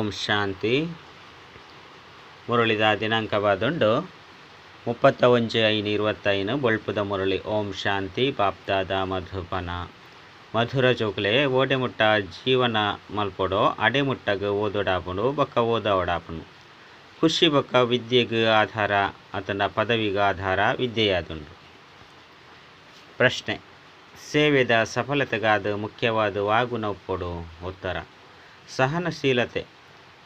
ಓಂ ಶಾಂತಿ. ಮುರಳಿದ ದಿನಾಂಕ ಬಾದುಂಡು ಮುಪ್ಪತ್ತ ಒಂಜಿ ಐನು ಇರುವತ್ತೈನು ಬೊಳ್ಪುದ ಮುರಳಿ ಓಂ ಶಾಂತಿ ಬಾಪ್ದಾದ ಮಧುಪನ ಮಧುರ ಜೋಕ್ಲೆ ಓಡೆ ಮುಟ್ಟ ಜೀವನ ಮಲ್ಪಡೋ ಅಡೆಮುಟ್ಟಗ ಓದೋಡಾಪುಂಡು ಬೊಕ್ಕ ಓದೋಡಾಪುಂಡು ಖುಷಿ ಬೊಕ್ಕ ವಿದ್ಯೆಗೆ ಆಧಾರ ಆತನ ಪದವಿಗ ಆಧಾರ ವಿದ್ಯೆಯಾದುಂಡು ಪ್ರಶ್ನೆ, ಸೇವೆದ ಸಫಲತೆಗಾದ ಮುಖ್ಯವಾದ ವಾಗುನ ಒಪ್ಪೊಡು ಉತ್ತರ, ಸಹನಶೀಲತೆ.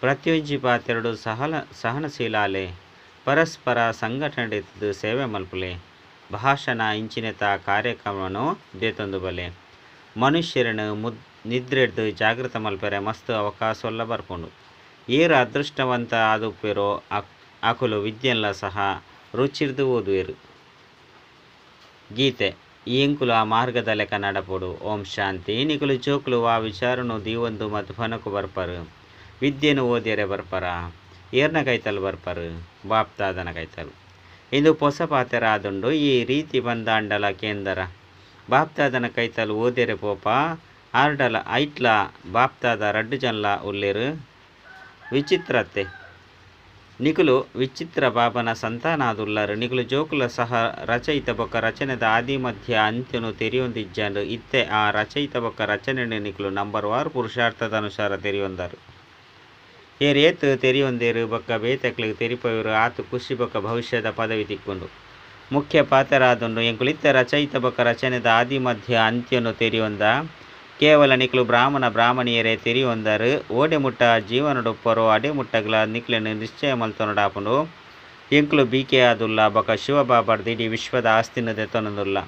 ಪ್ರತಿಯೊಂಜಿ ಪಾತೆರಡು ಸಹಲ, ಸಹನಶೀಲಾಲೆ, ಪರಸ್ಪರ ಸಂಘಟನೆ ಸೇವೆ ಮಲ್ಪುಲೆ. ಭಾಷಣ ಇಂಚಿನೆತ ಕಾರ್ಯಕ್ರಮನು ದೇತೊಂದು ಬಲೆ ಮನುಷ್ಯರನ್ನು ಮುದ್, ನಿದ್ರೆಡ್ದು ಜಾಗೃತ ಮಲ್ಪರೆ ಮಸ್ತ್ ಅವಕಾಶವಲ್ಲ ಬರ್ಪುಂಡು. ಏರು ಅದೃಷ್ಟವಂತ ಆದುಪ್ಪೆರೋ ಅಕುಲು ವಿದ್ಯೆಲ್ಲ ಸಹ ರುಚಿರ್ದು ಓದುವೆರು. ಗೀತೆ ಎಂಕುಲು ಆ ಮಾರ್ಗದ ಲೆಕ್ಕ ನಡಪೊಡು. ಓಂ ಶಾಂತಿ, ನಿಕುಲು ಜೋಕುಲು ಆ ವಿಚಾರನು ದೀವೊಂದು ಮಧ್ವನಕು ಬರ್ಪರು. ವಿದ್ಯೆನು ಓದಿಯರೆ ಬರ್ಪರ, ಏರ್ನ ಕೈತಲ್ ಬರ್ಪರು, ಬಾಪ್ತಾದನ ಕೈತಲ್. ಇಂದು ಹೊಸ ಪಾತ್ರ ಆದುಂಡು ಈ ರೀತಿ ಬಂದಾಂಡಲ ಕೇಂದ್ರ. ಬಾಪ್ತಾದನ ಕೈತಲ್ ಓದಿಯರೆ ಪೋಪ, ಆರ್ಡಲ ಐಟ್ಲ ಬಾಪ್ತಾದ ರಡ್ಡು ಜನ್ಲ ಉಲ್ಲೇರು ವಿಚಿತ್ರತೆ ನಿಕುಲು ವಿಚಿತ್ರ ಬಾಬನ ಸಂತಾನಾದುಲ್ಲರು. ನಿಕುಲು ಜೋಕುಲ ಸಹ ರಚಯಿತ ಬೊಕ್ಕ ರಚನೆದ ಆದಿ ಮಧ್ಯ ಅಂತ್ಯನು ತೆರೆಯೊಂದಿಜ್ಜಂಡು. ಇತ್ತೆ ಆ ರಚಯಿತ ಬೊಕ್ಕ ರಚನೆ ನಿಕುಲು ನಂಬರ್ ವಾರ್ ಪುರುಷಾರ್ಥದ ಅನುಸಾರ ತೆರೆಯೊಂದರು. ಏರ್ ಏತ್ ತೆರೆಯೊಂದೇರು ಬೊಕ್ಕ ಬೇತಕ್ಲಿಗೆ ತೆರಿಪವರು ಆತು ಖುಷಿ ಬೊಕ್ಕ ಭವಿಷ್ಯದ ಪದವಿ ತಿಕ್ಕೊಂಡು. ಮುಖ್ಯ ಪಾತ್ರರಾದೊಂದು ಎಂಕುಳಿತ್ತ ರಚಯಿತ ಬೊಕ್ಕ ರಚನೆದ ಆದಿ ಮಧ್ಯ ಅಂತ್ಯನು ತೆರೆಯೊಂದ ಕೇವಲ ನಿಕ್ಲು ಬ್ರಾಹ್ಮಣ ಬ್ರಾಹ್ಮಣಿಯರೇ ತೆರಿಯೊಂದರು ಓಡೆ ಮುಟ್ಟ ಜೀವನಡೊಪ್ಪರೋ ಅಡೆ ಮುಟ್ಟಗ್ಲ ನಿಕ್ಲೆನು ನಿಶ್ಚಯ ಮಲ್ತೊನಡಾಪುಂಡು. ಎಂಕ್ಲು ಬೀಕೆ ಆದುಲ್ಲ ಬೊಕ ಶಿವಬಾಬರ್ ಇಡೀ ವಿಶ್ವದ ಆಸ್ತಿನದೆ ತೊನದುಲ್ಲ.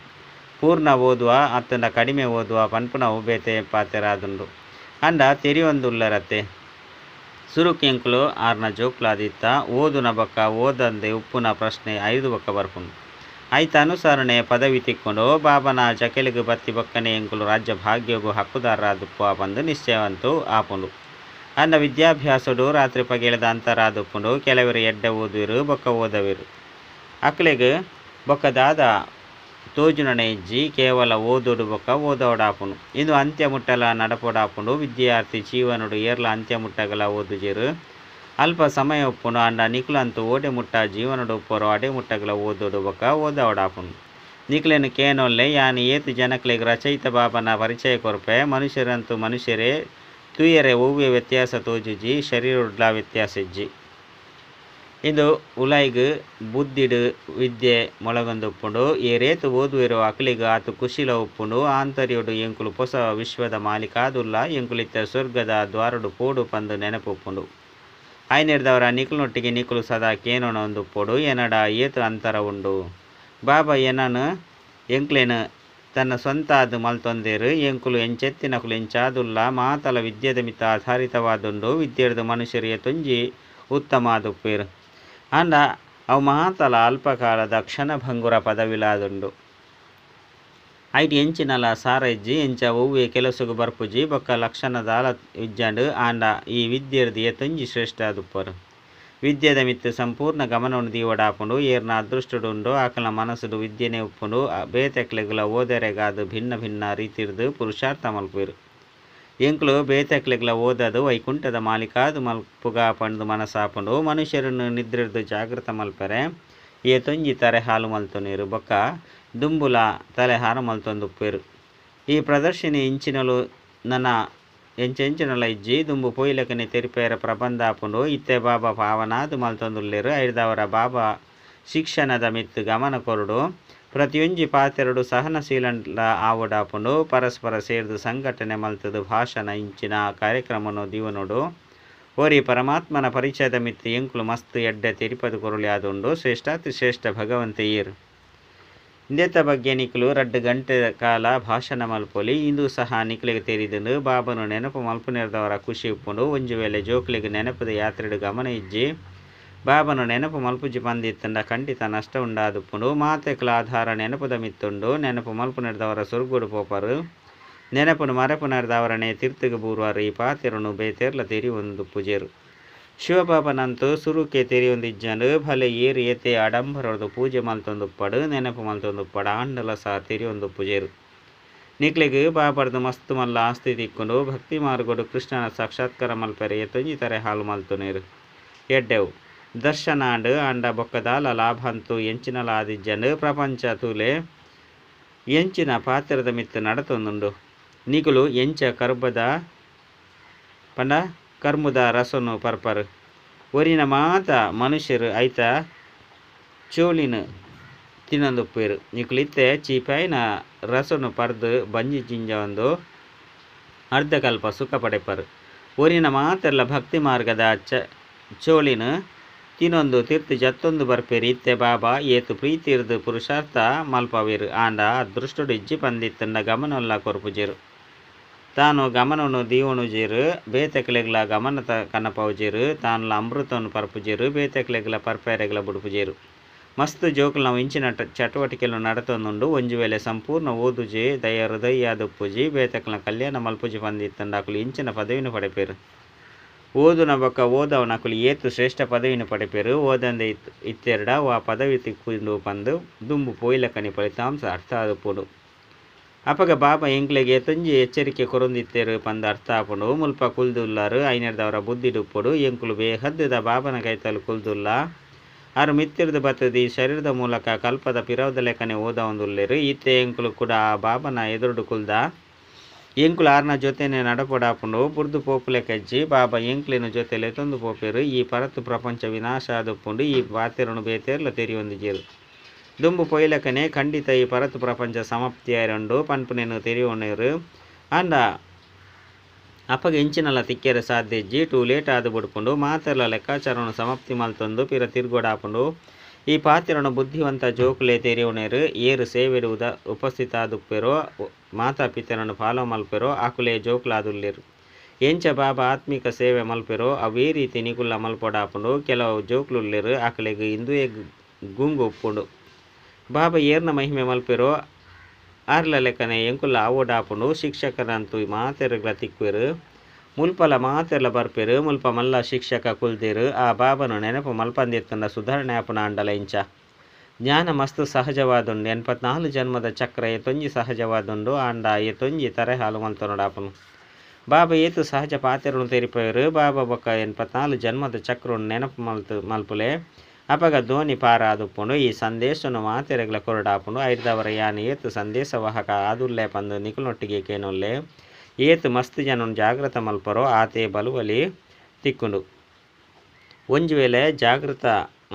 ಪೂರ್ಣ ಓದುವ ಅತ್ತನ ಕಡಿಮೆ ಓದುವ ಪನ್ಪುನ ಉಬೇತೆ ಪಾತ್ರರಾದುಂಡು. ಅಂಡ ತೆರಿಯೊಂದುಲ್ಲರತ್ತೆ ಸುರುಕೆಂಕ್ಲು ಆರ್ನ ಜೋಕ್ಲಾದಿತ್ತ ಓದುನ ಬೊಕ್ಕ ಓದಂದೆ ಉಪ್ಪುನ ಪ್ರಶ್ನೆ ಐದು ಬೊಕ್ಕ ಬರ್ಪುಂಡು. ಐತ ಅನುಸರಣೆ ಪದವಿ ತಿಕ್ಕೊಂಡು ಬಾಬನ, ಜಕೆಲಿಗೆ ಬತ್ತಿ ಬೊಕ್ಕನೆ ಎಂಕುಲು ರಾಜ್ಯ ಭಾಗ್ಯಗೂ ಹಕ್ಕುದಾರರಾದುಪ್ಪ ಬಂದು ನಿಶ್ಚಯವಂತು ಆಪುಂಡು. ಅನ್ನ ವಿದ್ಯಾಭ್ಯಾಸಡು, ರಾತ್ರಿ ಪಗೇಳದ ಅಂತರಾದುಪ್ಪುಂಡು, ಕೆಲವರು ಎಡ್ಡ ಓದುವಿರು, ಬೊಕ್ಕ ಓದವಿರು. ಅಕ್ಲೆಗೆ ಬೊಕ್ಕ ಓದೋಡು ಬೊಕ್ಕ ಓದೋಡಾಪುಂಡು ಇಂದು ಅಂತ್ಯ ಮುಟ್ಟಲ ನಡಪೋಡಾಪುಂಡು ವಿದ್ಯಾರ್ಥಿ ಜೀವನಡು ಏರ್ಲ ಅಂತ್ಯ ಮುಟ್ಟಗಲ ಓದುಜಿರು. ಅಲ್ಪ ಸಮಯ ಉಪ್ಪುನು ಅಂಡ ನಿಕ್ಲಂತು ಓಟೆ ಮುಟ್ಟ ಜೀವನಡು ಪೊರೋ ಅಡೆ ಮುಟ್ಟಗಲ ಓದೋಡು ಬೊಕ ಓದವಡಾಪುಂಡು ನಿಕ್ಲೆನು ಕೇನೊಲ್ಲೆ, ಯಾನು ಏತು ಜನಕ್ಲೆಗ್ ರಚಯಿತ ಬಾಬನ ಪರಿಚಯ ಕೊರಪೆ. ಮನುಷ್ಯರಂತೂ ಮನುಷ್ಯರೇ. ತುಯರೆ ಓವ್ಯ ವ್ಯತ್ಯಾಸ ತೋಜುಜಿ. ವ್ಯತ್ಯಾಸ ಇಜ್ಜಿ ಇದು ಉಲೈಗ್ ಬುದ್ಧಿಡು ವಿದ್ಯೆ ಮೊಳಗೊಂದು ಉಪ್ಪುಂಡು ಏರೇತು ಓದುವಿರೋ ಅಕ್ಲಿಗ ಆತು ಕುಶಿಲ ಉಪ್ಪುಂಡು, ಆಂತರ್ಯಡು ಎಂಕುಲು ಹೊಸ ವಿಶ್ವದ ಮಾಲೀಕಾದುಲ್ಲ ಎಂಕುಲಿತ್ತ ಸ್ವರ್ಗದ ದ್ವಾರಡು ಪೋಡು ಪಂದು ನೆನಪು ಉಪ್ಪುಂಡು. ಐನೆರ್ದವರ ನಿಕುಲ್ನೊಟ್ಟಿಗೆ ನಿಕುಲು ಸದಾ ಉಪ್ಪುಡು ಎನಡ ಏತು ಅಂತರ ಉಂಡು. ಬಾಬಾ ಎನನ್ ಎಂಕ್ಲೆನ್, ತನ್ನ ಸ್ವಂತ ಅದು ಮಲ್ತೊಂದೇರು, ಎಂಕುಲು ಎಂಚೆತ್ತಿನಕುಲು ಎಂಚಾದುಲ್ಲ, ಮಾತಲ ವಿದ್ಯೆದ ಮಿತ ಆಧಾರಿತವಾದುಂಡು ವಿದ್ಯೆಡ್ದು ಮನುಷ್ಯರಿಗೆ ತುಂಜಿ ಉತ್ತಮ ಆದುಪ್ಪೇರು ಅಂಡ ಅವು ಮಾತಲ ಅಲ್ಪಕಾಲದ ಕ್ಷಣಭಂಗುರ ಪದವಿಲಾದುಂಡು. ಐಟ್ ಎಂಚಿನಲ ಸಾರಜ್ಜಿ ಎಂಚ ಒವ್ವೆ ಕೆಲಸಗು ಬರ್ಪುಜಿ ಬೊಕ್ಕ ಲಕ್ಷಣದ ಆಲ ಇಜ್ಜಂಡು ಆಂಡ ಈ ವಿದ್ಯೆರ್ದು ಎತ್ತೊಂಜಿ ಶ್ರೇಷ್ಠ ದುಪ್ಪರು. ವಿದ್ಯೆದ ಮಿತ್ತು ಸಂಪೂರ್ಣ ಗಮನವನ್ನು ದೀವಡಾಪುಂಡು, ಏರ್ನ ಅದೃಷ್ಟಡುಂಡು ಆಕಲ ಮನಸ್ಸುಡು ವಿದ್ಯೆನೆ ಉಪ್ಪುಂಡು ಬೇತೆಕ್ಲೆಗುಲ ಓದರೆಗಾದು ಭಿನ್ನ ಭಿನ್ನ ರೀತಿರ್ದು ಪುರುಷಾರ್ಥ ಮಲ್ಪುವೆರು. ಎಂಕ್ಲು ಬೇತಕ್ಲೆಗ್ಲ ಓದದು, ವೈಕುಂಠದ ಮಾಲಿಕಾದು ಮಲ್ಪುಗ ಪಂಡು ಮನಸ್ಸಾಪುಂಡು ಮನುಷ್ಯರನ್ನು ನಿದ್ರೆರ್ದು ಜಾಗೃತ ಮಲ್ಪರೆ. ಏತೊಂಜಿ ತರೆ ಹಾಲು ಮಲ್ತೊನೀರು ಬೊಕ್ಕ ದುಂಬುಲ ತಲೆ ಹಾರ ಮಲ್ತೊಂದುಪ್ಪೇರು ಈ ಪ್ರದರ್ಶಿನಿ ಇಂಚಿನಲು ನನ್ನ ಎಂಚೆಂಚಿನಲ ಇಜ್ಜಿ, ದುಂಬು ಪೊಯ್ಲಕನೆ ತೆರಿಪೇರ ಪ್ರಬಂಧ ಆಪುಂಡು ಇತ್ತೆ ಬಾಬಾ ಪಾವನಾದು ಮಲ್ತೊಂದುಲ್ಲೇರು. ಐದಾವರ ಬಾಬಾ ಶಿಕ್ಷಣದ ಮಿತ್ತು ಗಮನ ಕೊರಡು. ಪ್ರತಿಯೊಂಜಿ ಪಾತೆರಡು ಸಹನಶೀಲ ಆವಡಾಪುಂಡು, ಪರಸ್ಪರ ಸೇರ್ದು ಸಂಘಟನೆ ಮಲ್ತದು ಭಾಷಣ ಇಂಚಿನ ಕಾರ್ಯಕ್ರಮನು ದಿವನುಡು. ಓರಿ ಪರಮಾತ್ಮನ ಪರಿಚಯದ ಮಿತ್ತು ಎಂಕುಲು ಮಸ್ತ್ ಎಡ್ಡೆ ತಿರುಪದು ಕೊರುಳಿ ಆದುಂಡು ಶ್ರೇಷ್ಠಾತಿ ಶ್ರೇಷ್ಠ ಭಗವಂತ ಈರ್ ಇಂದೆತ್ತ ಬಗ್ಗೆ ನಿಕ್ಲು ರಡ್ಡು ಗಂಟೆ ಕಾಲ ಭಾಷಣ ಮಲ್ಪೊಲಿ, ಇಂದು ಸಹ ನಿಕ್ಲಿಗೆ ತೆರಿದುಂಡು, ಬಾಬನು ನೆನಪು ಮಲ್ಪುನೆರ್ದವರ ಖುಷಿ ಉಪ್ಪುಂಡು, ಒಂಜು ವೇಳೆ ಜೋಕ್ಲಿಗೆ ನೆನಪದ ಯಾತ್ರೆಡು ಗಮನ ಇಜ್ಜಿ. ಬಾಬನು ನೆನಪು ಮಲ್ಪುಜಿ ಪಂದಿತ್ತಂಡ ಖಂಡಿತ ನಷ್ಟ ಉಂಡಾದುಪ್ಪುಂಡು. ಮಾತೆಕ್ಲ ಆಧಾರ ನೆನಪುದ ಮಿತ್ತುಂಡು ನೆನಪು ಮಲ್ಪುನೆರ್ದವರ ಸುರ್ಗುಡು ಪೋಪರು. ನೆನಪುನು ಮರೆಪು ನಡೆದವರನೇ ತಿರ್ತಿಗೆ ಬೂರ್ವಾರು ಈ ಪಾತಿರನು ಬೇತೆರ್ಲ ತೆರಿ ಒಂದು ಪೂಜೆರು ಶಿವಬಾಬನಂತೂ ಸುರುಕೆ ತೆರಿಯೊಂದಿಜ್ಜಂಡು ಭಲೆ ಏರಿ ಏತೆ ಆಡಂಬರದು ಪೂಜೆ ಮಲ್ತೊಂದುಪ್ಪಡು. ನೆನಪು ಮಲ್ತೊಂದುಪ್ಪಡ. ಆಂಡಲ ಸಹ ತೆರಿಯೊಂದು ಪೂಜೆರು ನಿಕ್ಲಿಗೆ ಬಾಬರ್ದು ಮಸ್ತ್ ಮಲ್ಲ ಆಸ್ತಿ ತಿಕ್ಕೊಂಡು. ಭಕ್ತಿ ಮಾರ್ಗೋಡು ಕೃಷ್ಣನ ಸಾಕ್ಷಾತ್ಕಾರ ಮಲ್ಪರೆ. ತೊಂಜಿತರೆ ಹಾಲು ಮಲ್ತುನೇರು. ಎಡ್ಡೆವು. ದರ್ಶನಾಂಡ್ ಅಂಡ ಬೊಕ್ಕದಾಲ ಲಾಭಂತು ಎಂಚಿನ ಆದಿಜ್ಜಂಡು ಪ್ರಪಂಚ ತೂಲೆ ಎಂಚಿನ ಪಾತ್ರದ ಮಿತ್ತು ನಡತೊಂದುಂಡು. ನಿಗುಲು ಎಂಚ ಕರ್ಬದ ಪಂಡ ಕರ್ಮುದ ರಸನು ಪರ್ಪರ್. ಒರಿನ ಮಾತ ಮನುಷ್ಯರು ಐತ ಚೋಳಿನ ತಿನ್ನೊಂದುಪ್ಪೇರು ನಿಕುಲಿತ್ತೆ ಚೀಪಾಯಿನ ರಸನು ಪರ್ದು ಬಂಜಿ ಜಿಂಜ ಒಂದು ಅರ್ಧಕಲ್ಪ ಸುಖ ಪಡೆಪರು. ಒರಿನ ಮಾತೆಲ್ಲ ಭಕ್ತಿ ಮಾರ್ಗದ ಚ ಚೋಳಿನ ತಿನ್ನೊಂದು ತೀರ್ಥ ಜತ್ತೊಂದು ಬರ್ಪೇರಿ. ಇತ್ತೆ ಬಾಬಾ, ಏತು ಪ್ರೀತಿರ್ದು ಪುರುಷಾರ್ಥ ಮಲ್ಪವೇರು. ಆಂಡ ಅದೃಷ್ಟುಡು ಇಜ್ಜಿ ಪಂದಿತ್ತಂಡ ಗಮನೊಲ್ಲ ಕೊರ್ಪುಜೇರು ತಾನು ಗಮನನು ದೀವಣುಜಿರು ಬೇತೆಕ್ಲೆಗ್ಲ ಗಮನ ತ ಕನ್ನಪವುಜೇರು ತಾನುಲ ಅಮೃತವನ್ನು ಪರ್ಪುಜಿರು ಬೇತೆಕ್ಲೆಗ್ಲ ಪರ್ಪೇರೆಗ್ಲ ಬುಡುಪುಜೇರು ಮಸ್ತ್ ಜೋಕುಲು ನಾವು ಇಂಚಿನ ಚಟುವಟಿಕೆಯನ್ನು ನಡತೊಂದುಂಡು, ಒಂಜಿ ವೇಳೆ ಸಂಪೂರ್ಣ ಓದುಜಿ ದಯ ಹೃದಯಾದುಪ್ಪುಜಿ ಬೇತಕ್ಲ ಕಲ್ಯಾಣ ಮಲ್ಪುಜಿ ಪಂದಿತ್ತಂಡಾಕುಲು ಇಂಚಿನ ಪದವಿನ ಪಡೆಪೇರು. ಓದುನ ಬೊಕ್ಕ ಓದವನಕುಲು ಏತು ಶ್ರೇಷ್ಠ ಪದವಿನ ಪಡೆಪೆರು, ಓದಂದೆ ಇತ್, ಇತ್ತೆರಡ ಆ ಪದವಿ ತಿಕ್ಕುಂಡು ಪಂದು ದುಂಬು ಪೋಯ್ಲಕನಿ ಫಲಿತಾಂಶ ಅರ್ಥ ಆದುಪುಡು. ಅಪಗ ಬಾಬಾ ಎಂಕ್ಲೆಗೆ ತೊಂಜಿ ಎಚ್ಚರಿಕೆ ಕೊರೊಂದಿತ್ತೇರು ಪಂದ ಅರ್ಥ ಆಪುಂಡು ಮುಲ್ಪ ಕುಲ್ದುಲ್ಲಾರು ಐನೆರ್ದವರ ಬುದ್ಧಿಡುಪ್ಪುಡು ಎಂಕುಲು ಬೇಹದ್ದದ ಬಾಬನ ಕೈತಲು ಕುಲ್ದುಲ್ಲ. ಆರು ಮಿತ್ತಿರ್ದು ಬತ್ತದಿ ಶರೀರದ ಮೂಲಕ ಕಲ್ಪದ ಪಿರವದ ಲೆಕ್ಕನೆ ಓದ ಒಂದುಲ್ಲೇರು ಇತ್ತೆ ಎಂಕುಲು ಕೂಡ ಆ ಬಾಬನ ಎದುರುಡು ಕುಲ್ದ. ಎಂಕುಲು ಆರ್ನ ಜೊತೆನೆ ನಡಪಡಾಪುಂಡು. ಬುರ್ದು ಪೋಪುಲೆ ಕಜ್ಜಿ, ಬಾಬಾ ಎಂಕ್ಲಿನ ಜೊತೆಲೆ ತೊಂದು ಪೋಪೇರು. ಈ ಪರತ್ತು ಪ್ರಪಂಚ ವಿನಾಶ ಆದುಪ್ಪುಂಡು. ಈ ಬಾತೆರನು ಬೇತೇರ್ಲ ತೆರಿಯೊಂದಿಜೇರು ದುಂಬು ಪೊಯ್ಲಕನೆ ಖಂಡಿತ ಈ ಪರತ್ತು ಪ್ರಪಂಚ ಸಮಾಪ್ತಿಯಾರಂಡು ಪನ್ಪುನೆನು ತೆರಿಯೋಣರು. ಅಂಡ ಅಪ್ಪಗ ಇಂಚಿನಲ್ಲ ತಿಕ್ಕೇರ ಸಾಧ್ಯ ಇಜ್ಜಿ. ಟೂ ಲೇಟ್ ಆದು ಬಿಡ್ಕೊಂಡು ಮಾತೆರ್ಲ ಲೆಕ್ಕಾಚಾರವನ್ನು ಸಮಾಪ್ತಿ ಮಲ್ತೊಂದು ಪಿರ ತಿರ್ಗೋಡಾಪುಂಡು. ಈ ಪಾತ್ರನು ಬುದ್ಧಿವಂತ ಜೋಕುಲೆ ತೆರಿಯೋಣರು ಏರು ಆದುಪ್ಪೆರೋ ಮಾತಾ ಪಿತರನ್ನು ಫಾಲೋ ಮಲ್ಪೆರೋ, ಆಕುಲೆ ಜೋಕುಲಾದುಲ್ಲಿರು. ಎಂಚ ಬಾಬಾ ಆತ್ಮಿಕ ಸೇವೆ ಮಲ್ಪೆರೋ, ಅವೇ ರೀತಿ ನಿಗುಲ್ಲ ಮಲ್ಪೊಡಾಪುಂಡು, ಕೆಲವು ಜೋಕ್ಲುಲ್ಲೆರು, ಆಕಲೆಗೆ ಇಂದುವೆ ಗುಂಗು ಉಪ್ಪುಂಡು ಬಾಬ ಏರ್ನ ಮಹಿಮೆ ಮಲ್ಪೆರೋ ಆರ್ಲ ಲೆಕ್ಕನೆ ಎಂಕುಲ್ಲ ಆವೋಡಾಪುಂಡು ಶಿಕ್ಷಕರಂತೂ ಮಾತೆರುಗಳ ತಿಕ್ವೆರು ಮುಲ್ಪಲ ಮಾತೆರ್ಲ ಬರ್ಪೆರು, ಮುಲ್ಪ ಮಲ್ಲ ಶಿಕ್ಷಕ ಕುಲ್ದೇರು, ಆ ಬಾಬನು ನೆನಪು ಮಲ್ಪಂದಿತ್ತಂಡ ಸುಧಾರಣೆ ಆಪುನ ಅಂಡಲ ಇಂಚ. ಜ್ಞಾನ ಮಸ್ತು ಸಹಜವಾದುಂಡು, ಎನ್ಪತ್ನಾಲ್ಕು ಜನ್ಮದ ಚಕ್ರ ಎತೊಂಜಿ ಸಹಜವಾದುಂಡು, ಆಂಡ ಎತೊಂಜಿ ತರೆ ಹಾಲು ನೋಡಾಪನು ಬಾಬಾ ಏತು ಸಹಜ ಪಾತೆರನು ತೆರಿಪೇರು, ಬಾಬಾ ಬೊಕ್ಕ ಎನ್ಪತ್ನಾಲ್ಕು ಜನ್ಮದ ಚಕ್ರವನ್ನು ನೆನಪು ಮಲ್ತು ಮಲ್ಪುಲೆ. ಅಪಗ ಧೋನಿ ಪಾರ ಈ ಸಂದೇಶನು ಮಾತೆರೆಗ್ಲ ಕೊರಡಾಪುಂಡು, ಐದವರ ಯಾನ ಏತು ಸಂದೇಶವಾಹಕ ಆದುಲ್ಲೆ ಪಂದು ನಿಕುಲೊಟ್ಟಿಗೆ ಕೇನೊಲ್ಲೆ. ಏತು ಮಸ್ತ್ ಜನನು ಜಾಗೃತ ಮಲ್ಪರೋ ಆತೆ ಬಲುವಲಿ ತಿಕ್ಕುಂಡು. ಒಂಜಿ ವೇಳೆ ಜಾಗೃತ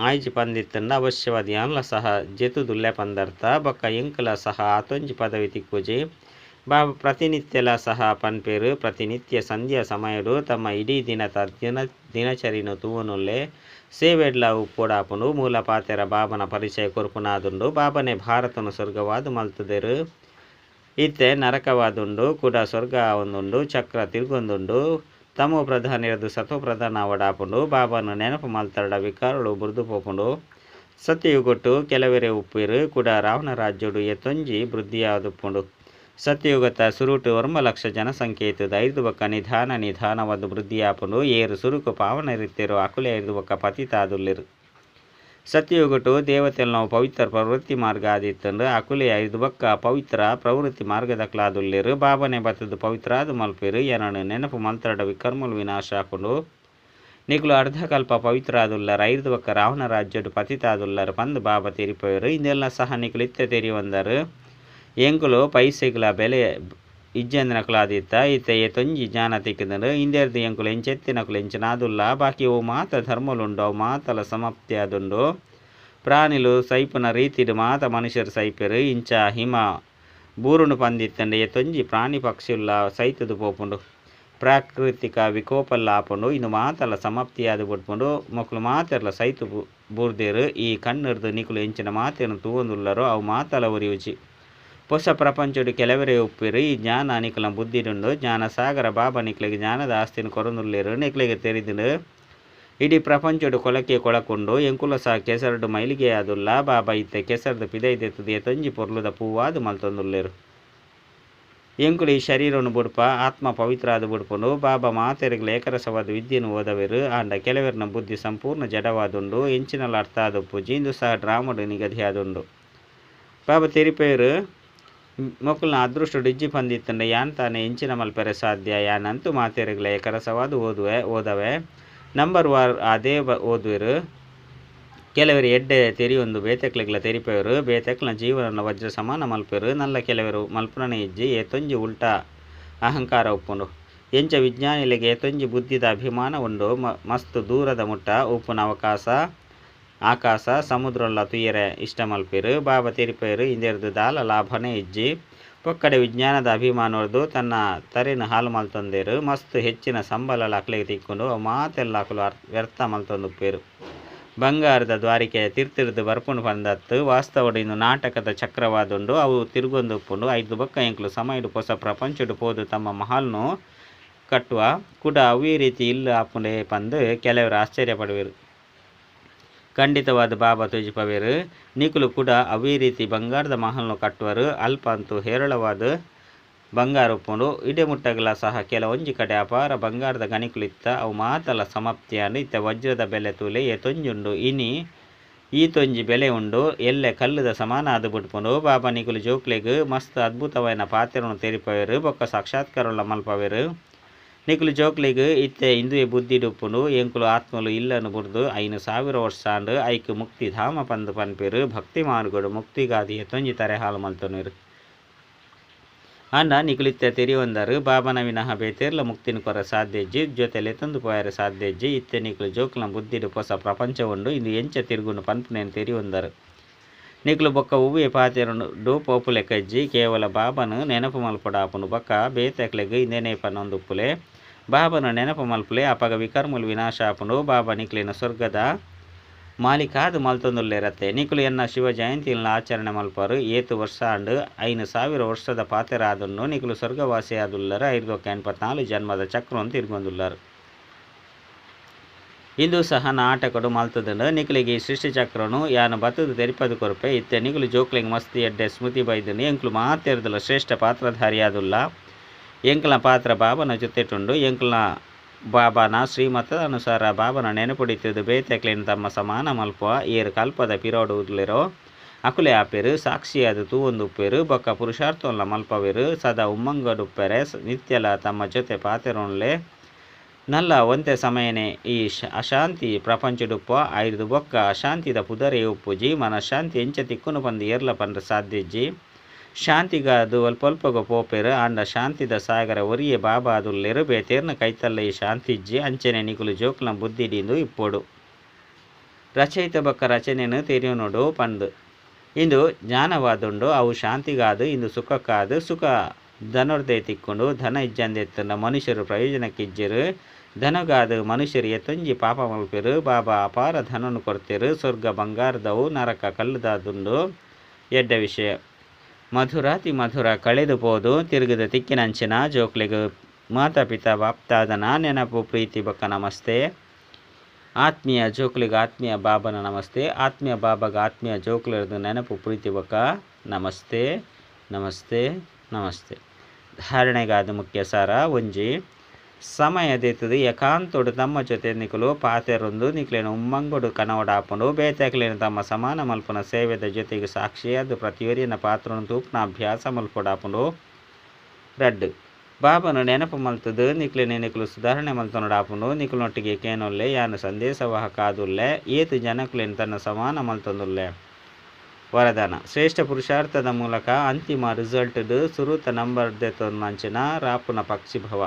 ಆಯ್ಜಿ ಪಂದಿತ್ತಂಡ ಅವಶ್ಯವಾದ ಯಾನ್ಲ ಸಹ ಜೆತುದುಲ್ಲೆ ಪಂದರ್ಥ ಬಕ್ಕ ಎಂಕಲ ಸಹ ಆತೊಂಜಿ ಪದವಿ ತಿಕ್ಕುಜಿ. ಬಾಬ ಪ್ರತಿನಿತ್ಯಲ ಸಹ ಪನ್ಪೇರು ಪ್ರತಿನಿತ್ಯ ಸಂಧ್ಯಾ ಸಮಯಡು ತಮ್ಮ ಇಡೀ ದಿನದ ದಿನ ದಿನಚರಿನ ತೂವನುಲ್ಲೆ ಸೇವೆಡ್ಲ ಉಪ್ಪೊಡಾಪುಂಡು ಮೂಲ ಪಾತೆರ ಬಾಬನ ಪರಿಚಯ ಕೊರ್ಪುನಾದುಂಡು. ಬಾಬನೆ ಭಾರತನು ಸ್ವರ್ಗವಾದು ಮಲ್ತುದೆರು. ಇತ್ತೆ ನರಕವಾದುಂಡು, ಕೂಡ ಸ್ವರ್ಗ ಒಂದುಂಡು ಚಕ್ರ ತಿರ್ಗೊಂದುಂಡು, ತಮೋ ಪ್ರಧಾನ ಇರದು ಸತ್ವ ಪ್ರಧಾನ ಒಡಾಪುಂಡು ಬಾಬನ ನೆನಪು ಮಾಲ್ತಾಡ ವಿಕಾರಳು ಬುರ್ದು ಪೋಪುಂಡು. ಸತ್ಯಯುಗೊಟ್ಟು ಕೆಲವೆರೆ ಉಪ್ಪಿರು, ಕೂಡ ರಾವಣ ರಾಜ್ಯಡು ಎತ್ತೊಂಜಿ ವೃದ್ಧಿಯಾದುಪ್ಪುಂಡು ಸತ್ಯಯುಗತ ಸುರುಟು ಒರ್ಮ ಲಕ್ಷ ಜನಸಂಖ್ಯೆ ಇತ್ತದ, ಐದು ಬೊಕ್ಕ ನಿಧಾನ ನಿಧಾನವಾದ ವೃದ್ಧಿಯಾಪುಂಡು ಏರು ಸುರುಕು ಪಾವನ ಅಕುಲೆ ಐದು ಬೊಕ್ಕ ಪತಿತಾದುಲ್ಲೆರು. ಸತ್ಯಯುಗಟು ದೇವತೆಲ್ ನಾವು ಪವಿತ್ರ ಪ್ರವೃತ್ತಿ ಮಾರ್ಗ ಆದಿತ್ತಂದ್ರೆ ಅಕುಲೆ ಐದು ಬಕ್ಕ ಪವಿತ್ರ ಪ್ರವೃತ್ತಿ ಮಾರ್ಗದಕ್ಲಾದುಲ್ಲೆರು ಬಾಬನೆ ಬತ್ತದು ಪವಿತ್ರ ಅದು ನೆನಪು ಮಲ್ತರಡ ವಿಕರ್ಮಲು ವಿನಾಶ ಹಾಕೊಂಡು ಅರ್ಧಕಲ್ಪ ಪವಿತ್ರ ಆದುಲ್ಲರ, ಐದು ಬಕ್ಕ ರಾವಣ ರಾಜ್ಯದ ಪತಿತಾದುಲ್ಲರ ಪಂದು ಬಾಬ ತೆರಿಪೋಯರು ಇದೆಲ್ಲ ಸಹ ನಿಗುಲು ಇತ್ತೆ ತೆರಿವಂದರು ಎಂಕುಲು ಪೈಸೆಗಳ ಬೆಲೆ ಇಜ್ಜೆಂದಿನಕುಲಾದಿತ್ತ ಈತೆಯ ತೊಂಜಿ ಜ್ಞಾನ ತಿಕ್ಕಿದರು ಇಂದೆರ್ದು ಎಂಕುಲು ಎಂಚೆತ್ತಿನಕುಲು ಎಂಚಿನಾದುಲ್ಲ ಬಾಕಿ ಓ ಮಾತ ಧರ್ಮಲುಂಡು ಮಾತಲ ಸಮಾಪ್ತಿ ಆದುಂಡು ಪ್ರಾಣಿಲು ಸೈಪುನ ರೀತಿಡು ಮಾತ ಮನುಷ್ಯರು ಸೈಪೆರು, ಇಂಚ ಹಿಮ ಬೂರುನು ಪಂದಿತ್ತಂಡೆ ತೊಂಜಿ ಪ್ರಾಣಿ ಪಕ್ಷಿಲ್ಲ ಸೈತದು ಪೋಪುಂಡು. ಪ್ರಾಕೃತಿಕ ವಿಕೋಪಲ್ಲ ಆಪುಂಡು ಇನ್ನು ಮಾತಲ ಸಮಾಪ್ತಿಯಾದು ಬಿಟ್ಪುಂಡು ಮಕ್ಕಳು ಮಾತೆರ್ಲ ಸೈತು ಬೂರ್ದೇರು, ಈ ಕಣ್ಣರ್ದು ನಿಕುಲು ಎಂಚಿನ ಮಾತೇನು ತೂವೊಂದುಲ್ಲರೋ ಅವು ಮಾತಲ ಉರಿಯುಚಿ ಹೊಸ ಒಪ್ಪಿರು. ಈ ಜ್ಞಾನ ನಿಕಲ ಬುದ್ಧಿಡುಂಡು ಜ್ಞಾನ ಸಾಗರ ಬಾಬಾ ನಿಕ್ಲೆಗೆ ಜ್ಞಾನದ ಆಸ್ತಿನ ಕೊರನುಲ್ಲಿರು ನಿಕ್ಲೆಗೆ ತೆರಿದಿಡು. ಇಡೀ ಪ್ರಪಂಚಡು ಕೊಳಕೆ ಕೊಳಕೊಂಡು. ಎಂಕುಲ ಸಹ ಕೆಸರಡು ಮೈಲಿಗೆ ಆದುಲ್ಲ. ಬಾಬಾ ಇತ್ತೆ ಕೆಸರದು ಪಿದೈದೆತ್ತದು ತಂಜಿ ಪೊರ್ಲುದ ಪೂವಾದು ಮಲ್ತೊಂದುಲ್ಲೇರು. ಎಂಕುಲು ಈ ಶರೀರವನ್ನು ಬುಡ್ಪ. ಆತ್ಮ ಪವಿತ್ರ ಆದ ಬುಡ್ಪನು ಬಾಬಾ ಮಾತೆರಿಗೆ ಏಕರಸವಾದ ವಿದ್ಯೆಯನ್ನು ಓದವೆರು. ಆಂಡ ಕೆಲವೆರ್ನ ಬುದ್ಧಿ ಸಂಪೂರ್ಣ ಜಡವಾದುಂಡು. ಎಂಚಿನಲ್ಲಿ ಅರ್ಥ ಆದಪ್ಪು. ಜೀಂದು ಸಹ ಡ್ರಾಮಡು ನಿಗದಿಯಾದುಂಡು. ಬಾಬಾ ತೆರಿಪೇರು ಮೊಕ್ಕಲ್ನ ಅದೃಷ್ಟ ಡಿಜ್ಜಿ ಪಂದಿತ್ತಂಡ ಯಾನ್ ತಾನೆ ಇಂಚಿನ ಮಲ್ಪೆರೆ ಸಾಧ್ಯ? ಯಾನಂತೂ ಮಾತೆರೆಗ್ಲೆ, ಕರಸವಾದ ಓದುವೆ, ಓದವೆ. ನಂಬರ್ ವಾರ್ ಅದೇ ಓದುವೆರು. ಕೆಲವರು ಎಡ್ಡೆ ತೆರಿಯೊಂದು ಬೇತೆಕ್ಲೆಗ್ಲ ತೆರಿಪೆಯರು ಬೇತೆಕ್ಲ ಜೀವನ ವಜ್ರ ಸಮಾನ ಮಲ್ಪೆರು ನಲ್ಲ ಕೆಲವರು ಮಲ್ಪುನನೆ ಇಜ್ಜಿ ಏತೊಂಜಿ ಉಲ್ಟಾ ಅಹಂಕಾರ ಉಪ್ಪುಂಡು ಎಂಚ ವಿಜ್ಞಾನಿಲೆಗೆ ಏತೊಂಜಿ ಬುದ್ಧಿದ ಅಭಿಮಾನ ಉಂಡು. ಮಸ್ತ್ ದೂರದ ಮುಟ್ಟ ಉಪ್ಪುನ ಅವಕಾಶ. ಆಕಾಶ ಸಮುದ್ರಲ್ಲ ತುಯ್ಯರೆ ಇಷ್ಟ ಮಲ್ಪೆರು ಬಾಬಾ ತೆರಿಪೆರು ಇಂದೆರ್ದು ದಾಲ, ಲಾಭನೇ ಇಜ್ಜಿ. ಪೊಕ್ಕಡೆ ವಿಜ್ಞಾನದ ಅಭಿಮಾನ ಹೊಡೆದು ತನ್ನ ತರಿನ ಹಾಲು ಮಲ್ತೊಂದೇರು. ಮಸ್ತ್ ಹೆಚ್ಚಿನ ಸಂಬಳ ಅಕ್ಲೆಗೆ ತಿಕ್ಕೊಂಡು, ಅವು ಮಾತೆಲ್ಲ ಹಾಕಲು ವ್ಯರ್ಥ ಮಲ್ತೊಂದುಪ್ಪೇರು. ಬಂಗಾರದ ದ್ವಾರಿಕೆ ತಿರ್ತಿರ್ದು ಬರ್ಪುಂಡು ಬಂದತ್ತು. ವಾಸ್ತವಡು ಇನ್ನು ನಾಟಕದ ಚಕ್ರವಾದುಂಡು, ಅವು ತಿರುಗೊಂದುಪ್ಪುಂಡು. ಐದು ಬೊಕ್ಕ ಎಂಕ್ಲು ಸಮಯಡು ಹೊಸ ಪ್ರಪಂಚಡು ಪೋದು ತಮ್ಮ ಮಹಲ್ನು ಕಟ್ಟುವ. ಕೂಡ ಅವೇ ರೀತಿ ಇಲ್ಲ ಆಪುಂಡೆ ಪಂದು, ಕೆಲವರು ಆಶ್ಚರ್ಯ ಪಡುವೆರು. ಖಂಡಿತವಾದ ಬಾಬಾ ತುಜಿಪವೇರು ನಿಕುಲು ಕೂಡ ಅವೇ ರೀತಿ ಬಂಗಾರದ ಮಹಲ್ನು ಕಟ್ಟುವರು. ಅಲ್ಪ ಅಂತೂ ಹೇರಳವಾದ ಬಂಗಾರ ಉಪ್ಪುಂಡು. ಇಡೆ ಮುಟ್ಟಗಲ ಸಹ ಕೆಲ ಒಂಜಿ ಕಡೆ ಅಪಾರ ಬಂಗಾರದ ಗಣಿಕುಲಿತ್ತ ಅವು ಮಾತಲ ಸಮಾಪ್ತಿಯನ್ನು ಇತ್ತ ವಜ್ರದ ಬೆಲೆ ತೂಲೆ ಎ ತೊಂಜುಂಡು. ಇನಿ ಈ ತೊಂಜಿ ಬೆಲೆ ಉಂಡು. ಎಲ್ಲೆ ಕಲ್ಲುದ ಸಮಾನ ಅದು ಬಿಟ್ಪುಂಡು. ಬಾಬಾ ನಿಕುಲು ಜೋಕ್ಲೆಗ್ ಮಸ್ತ್ ಅದ್ಭುತವಾದ ಪಾತ್ರವನ್ನು ತೆರಿಪವೆರು. ಬೊಕ್ಕ ಸಾಕ್ಷಾತ್ಕಾರ ಮಲ್ಪವೆರು. ನಿಕುಲು ಜೋಕ್ಲಿಗ್ ಇತ್ತೆ ಇಂದುವೆ ಬುದ್ಧಿ ಡುಪ್ಪುಂಡು ಎಂಕುಲು ಆತ್ಮಲು ಇಲ್ಲನು ಬುಡ್ದು ಐನು ಸಾವಿರ ವರ್ಷಾಂಡು ಐಕ್ ಮುಕ್ತಿ ಧಾಮ ಪಂದು ಪನ್ಪೆರು, ಭಕ್ತಿ ಮಾರ್ಗಡು ಮುಕ್ತಿಗಾದಿಯ ತೊಂಜಿ ತರೆ ಹಾಲು ಮಲ್ತೊನೆರು ಅಂಡ ನಿಕುಲಿತ್ತೆ ತೆರಿಯೊಂದರು ಬಾಬನ ವಿನಃ ಬೇತೆರ್ಲ ಮುಕ್ತಿನ ಕೊರ ಸಾಧ್ಯಜ್ಜಿ ಜೊತೆಲೆ ತಂದು ಪೋಯರ ಸಾಧ್ಯಜ್ಜಿ ಇತ್ತೆ ನಿಕುಲು ಜೋಕ್ಲ ಬುದ್ಧಿಡು ಹೊಸ ಪ್ರಪಂಚ ಉಂಡು ಇಂದು ಎಂಚ ತಿರುಗುಂಡು ಪನ್ಪುನೇನು ತೆರಿಯೊಂದರು ನಿಕ್ಲು ಬೊಕ್ಕ ಉವ್ವೆ ಡು ಪೋಪು ಲೆಕ್ಕಜ್ಜಿ ಕೇವಲ ಬಾಬನು ನೆನಪು ಮಲ್ಪಡಾಪುನು ಬೊಕ್ಕ ಬೇತೆಕ್ಲೆಗ್ ಇಂದೇನೆ ಪನ್ನೊಂದುಪ್ಪುಲೆ ಬಾಬನ ನೆನಪು ಮಲ್ಪುಲೆ, ಅಪಗ ವಿಕರ್ಮುಲು ವಿನಾಶ ಆಪುಂಡು ಬಾಬಾ ನಿಕ್ಲಿನ ಸ್ವರ್ಗದ ಮಾಲಿಕಾದು ಮಲ್ತೊಂದುಲ್ಲೆರತ್ತೆ ನಿಕುಲು ಎನ್ನ ಶಿವ ಜಯಂತಿಲ್ನ ಆಚರಣೆ ಮಲ್ಪರು, ಏತು ವರ್ಷ ಅಂಡು ಐನು ಸಾವಿರ ವರ್ಷದ ಪಾತೆರಾದನ್ನು ನಿಕುಲು ಸ್ವರ್ಗವಾಸಿಯಾದುಲ್ಲರು ಐದು ಎನ್ಪತ್ನಾಲು ಜನ್ಮದ ಚಕ್ರವನ್ನು ತಿರುಗೊಂದುಲ್ಲರು. ಇಂದು ಸಹ ನಾಟಕಡು ಮಲ್ತದಂಡು ನಿಕುಲಿಗೆ ಈ ಸೃಷ್ಟಿ ಚಕ್ರನು ಯಾನ ಬತ್ತದು ತೆರಿಪದು ಕೊರಪೆ. ಇತ್ತೆ ನಿಕುಲು ಜೋಕ್ಲಿಂಗ್ ಮಸ್ತಿ ಎಡ್ಡೆ ಸ್ಮೃತಿ ಬೈದನು. ಎಂಕ್ಲು ಮಾತೇರದಲ್ಲ ಶ್ರೇಷ್ಠ ಪಾತ್ರಧಾರಿಯಾದುಲ್ಲ ಎಂಕ್ಲ ಪಾತ್ರ ಬಾಬನ ಜೊತೆಟುಂಡು. ಎಂಕ್ಲ ಬಾಬಾನ ಶ್ರೀಮತದ ಅನುಸಾರ ಬಾಬನ ನೆನಪುಡಿತಿದ್ದು ಬೇತೆಕ್ಲಿನ ತಮ್ಮ ಸಮಾನ ಮಲ್ಪ ಏರ್ ಕಲ್ಪದ ಪಿರೋಡು ಉರ್ಲಿರೋ ಅಕುಲೆ ಆಪೆರು, ಸಾಕ್ಷಿಯಾದ ತೂವೊಂದು ಉಪ್ಪೆರು ಬೊಕ್ಕ ಪುರುಷಾರ್ಥವನ್ನ ಮಲ್ಪವೆರು, ಸದಾ ಉಮ್ಮಂಗಡುಪ್ಪೆರೆ ನಿತ್ಯಲ ತಮ್ಮ ಜೊತೆ ಪಾತೆರೋನ್ಲೆ ನಲ್ಲ ಒಂತೆ ಸಮಯನೆ ಈ ಅಶಾಂತಿ ಪ್ರಪಂಚಡುಪ್ಪ ಐದು ಬೊಕ್ಕ ಅಶಾಂತಿದ ಪುದರೆ ಉಪ್ಪುಜಿ ಮನ ಶಾಂತಿ ಎಂಚ ತಿಕ್ಕುನು ಬಂದು ಏರ್ಲ ಪಂಡ್ರೆ ಸಾಧ್ಯಜ್ಜಿ ಶಾಂತಿಗಾದು ಅಲ್ಪಲ್ಪಗ ಪೋಪೆರ್ ಆಂಡ ಶಾಂತಿದ ಸಾಗರ ಒರಿಯೆ ಬಾಬಾ ಅದುಲ್ಲೆರು ಬೇತೇರ್ನ ಕೈತಲ್ಲ ಈ ಶಾಂತಿಜ್ಜಿ ಅಂಚನೆ ನಿಕುಲು ಜೋಕ್ಲ ಬುದ್ಧಿಡಿಂದು ಇಪ್ಪೊಡು. ರಚಯಿತ ಬೊಕ್ಕ ರಚನೆನು ತೆರಿಯೋನೋಡು ಪಂದು. ಇಂದು ಜ್ಞಾನವಾದುಂಡು ಅವು ಶಾಂತಿಗಾದು ಇಂದು ಸುಖಕ್ಕಾದು ಸುಖ ಧನೊರ್ದೆ ತಿಕ್ಕೊಂಡು ಧನ ಇಜ್ಜಂದೆತ್ತಂಡ ಮನುಷ್ಯರು ಪ್ರಯೋಜನಕ್ಕಿಜ್ಜರು. ಧನಗಾದ ಮನುಷ್ಯರಿಗೆ ತುಂಜಿ ಪಾಪ ಮಲ್ಪೆರು ಬಾಬಾ ಅಪಾರ ಧನನು ಕೊಡ್ತೆರು. ಸ್ವರ್ಗ ಬಂಗಾರದವು ನರಕ ಕಲ್ಲುದಾದುಂಡು ಎಡ್ಡ ವಿಷಯ. ಮಧುರಾತಿ ಮಧುರ ಕಳೆದು ಪೋದು. ತಿರುಗಿದ ತಿಕ್ಕಿನಂಚಿನ ಜೋಕ್ಲಿಗು. ಮಾತಾಪಿತಾ ಬಾಪ್ತಾದನ ನೆನಪು ಪ್ರೀತಿ ಬಕ್ಕ ನಮಸ್ತೆ. ಆತ್ಮೀಯ ಜೋಕ್ಲಿಗೆ ಆತ್ಮೀಯ ಬಾಬನ ನಮಸ್ತೆ. ಆತ್ಮೀಯ ಬಾಬಾಗ ಆತ್ಮೀಯ ಜೋಕ್ಲಿರದು ನೆನಪು ಪ್ರೀತಿ ಬಕ್ಕ ನಮಸ್ತೆ. ನಮಸ್ತೆ. ನಮಸ್ತೆ. ಧಾರಣೆಗಾದ ಮುಖ್ಯ ಸಾರ ಒಂಜಿ ಸಮಯ ದೇತದ ಏಕಾಂತೋಡು ತಮ್ಮ ಜೊತೆ ನಿಕುಲು ಪಾತೆರೊಂದು ನಿಕ್ಲೇನು ಉಮ್ಮಂಗೊಡು ಕನವಡಾಪುಂಡು ಬೇತೆಕ್ಲೇನು ತಮ್ಮ ಸಮಾನ ಮಲ್ಪನ ಸೇವೆದ ಜೊತೆಗೆ ಸಾಕ್ಷಿಯಾದ ಪ್ರತಿಯೊರಿಯನ ಪಾತ್ರನು ತೂಪ್ನ ಅಭ್ಯಾಸ ಮಲ್ಪೊಡಾಪುಂಡು. ರಡ್ಡು, ಬಾಬನು ನೆನಪು ಮಲ್ತದು ನಿಕ್ಲೆನೆ ನಿಕಲು ಸುಧಾರಣೆ ಮಲ್ತೊನಡಾಪುಂಡು ನಿಕುಲೊಟ್ಟಿಗೆ ಕೇನೊಲ್ಲೆ, ಯಾನು ಸಂದೇಶವಾಹಕ ಆದುಲ್ಲೆ ಏತು ಜನಕ್ಲೆನ್ ತನ್ನ ಸಮಾನ ಮಲ್ತೊಂದುಲ್ಲೆ. ವರದಾನ. ಶ್ರೇಷ್ಠ ಪುರುಷಾರ್ಥದ ಮೂಲಕ ಅಂತಿಮ ರಿಸಲ್ಟ್ಡ್ ಸುರುತ ನಂಬರ್ ದೆತೊಂದಂಚಿನ ರಾಪುನ ಪಕ್ಷಿಭವ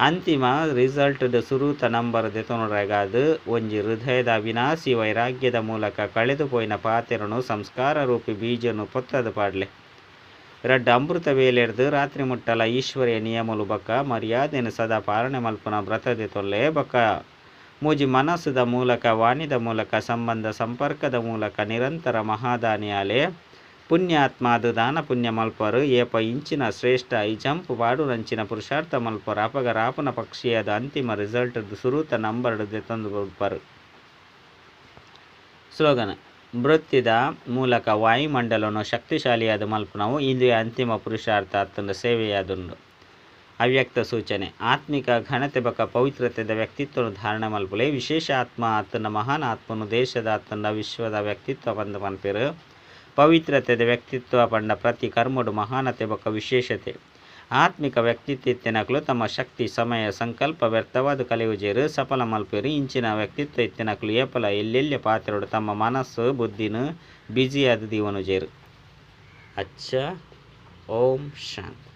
ಅಂತಿಮ ರಿಸಲ್ಟ್ಡ್ ಸುರುತ ನಂಬರ್ ದೆತೊನುರಗಾದು ಒಂಜಿ ಹೃದಯದ ಅವಿನಾಶಿ ವೈರಾಗ್ಯದ ಮೂಲಕ ಕಳೆದು ಪೋಯಿನ ಪಾತೆರನು ಸಂಸ್ಕಾರ ರೂಪಿ ಬೀಜನು ಪೊತ್ತದು ಪಾಡ್ಲೆ. ರಡ್ಡ ಅಮೃತ ವೇಲೆರ್ದು ರಾತ್ರಿ ಮುಟ್ಟಲ ಈಶ್ವರಿಯ ನಿಯಮಲು ಬಕ್ಕ ಮರ್ಯಾದೆನು ಸದಾ ಪಾಲನೆ ಮಲ್ಪುನ ವ್ರತದೆ ತೊಲ್ಲೆ ಬಕ್ಕ. ಮೂಜಿ ಮನಸ್ಸದ ಮೂಲಕ, ವಾಣಿದ ಮೂಲಕ, ಸಂಬಂಧ, ಸಂಪರ್ಕದ ಮೂಲಕ, ನಿರಂತರ ಮಹಾದಾನಿಯಾಲೆ ಪುಣ್ಯಾತ್ಮಾದು ದಾನ ಪುಣ್ಯ ಮಲ್ಪರು, ಏಪ ಇಂಚಿನ ಶ್ರೇಷ್ಠ, ಈ ಜಂಪು ಬಾಡು ರಂಚಿನ ಪುರುಷಾರ್ಥ ಮಲ್ಪರು ಅಪಗ ರಾಪನ ಪಕ್ಷಿಯಾದ ಅಂತಿಮ ರಿಸಲ್ಟ್ ಸುರೂತ ನಂಬರ್ ತಂದು ಬಲ್ಪರು ಸ್ಲೋಗನ ವೃತ್ತಿದ ಮೂಲಕ ವಾಯುಮಂಡಲವನ್ನು ಶಕ್ತಿಶಾಲಿಯಾದ ಮಲ್ಪನವು ಇಂದು ಅಂತಿಮ ಪುರುಷಾರ್ಥ ಅತ್ತಂದ ಸೇವೆಯಾದುಂಡು. ಅವ್ಯಕ್ತ ಸೂಚನೆ. ಆತ್ಮಿಕ ಘನತೆ ಬಕ ಪವಿತ್ರತೆದ ವ್ಯಕ್ತಿತ್ವನು ಧಾರಣ ಮಲ್ಪುಲೆ. ವಿಶೇಷ ಆತ್ಮ ಆತನ ಮಹಾನ್ ಆತ್ಮನು ದೇಶದ ಆತನ ವಿಶ್ವದ ವ್ಯಕ್ತಿತ್ವ ಬಂದ ಮನ್ಪಿರು. ಪವಿತ್ರತೆದ ವ್ಯಕ್ತಿತ್ವ ಪಂಡ ಪ್ರತಿ ಕರ್ಮಡು ಮಹಾನತೆ ಬಕ ವಿಶೇಷತೆ. ಆತ್ಮಿಕ ವ್ಯಕ್ತಿತ್ವ ತಮ್ಮ ಶಕ್ತಿ, ಸಮಯ, ಸಂಕಲ್ಪ ವ್ಯರ್ಥವಾದ ಕಲೆಯುಜೇರು ಸಫಲ ಮಲ್ಪೇರು. ಇಂಚಿನ ವ್ಯಕ್ತಿತ್ವ ಇತ್ತಿನಕ್ಲು ಏಪಲ ಎಲ್ಲೆಲ್ಲೆ ಪಾತ್ರಡು ತಮ್ಮ ಮನಸ್ಸು, ಬುದ್ಧಿನ ಬ್ಯುಸಿಯಾದ ದೀವನುಜೇರು ಅಚ್ಚ. ಓಂ ಶಾಂತಿ.